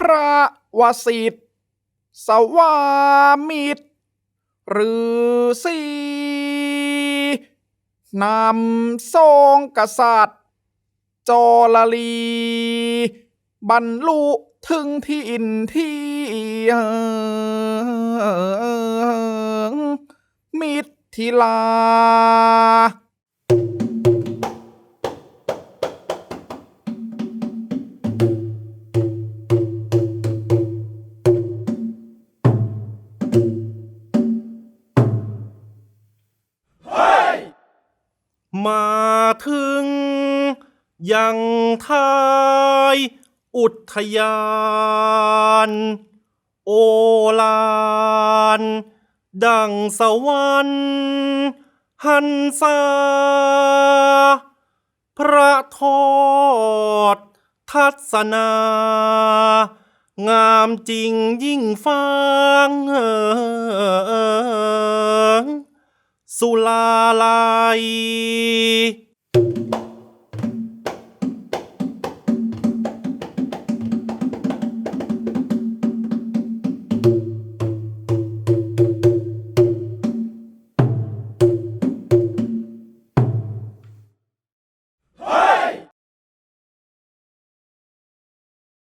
พระวสิทธิ์สวามิตรหรือสีนำทรงกษัตริย์จอลลี บรรลุถึงที่อินที่มิถิลา มาถึง ยังทายอุทยาน โอลาน ดังสวรรค์หันษาพระทอด ทัศนา งามจริงยิ่งฟังเออ สุลาลัย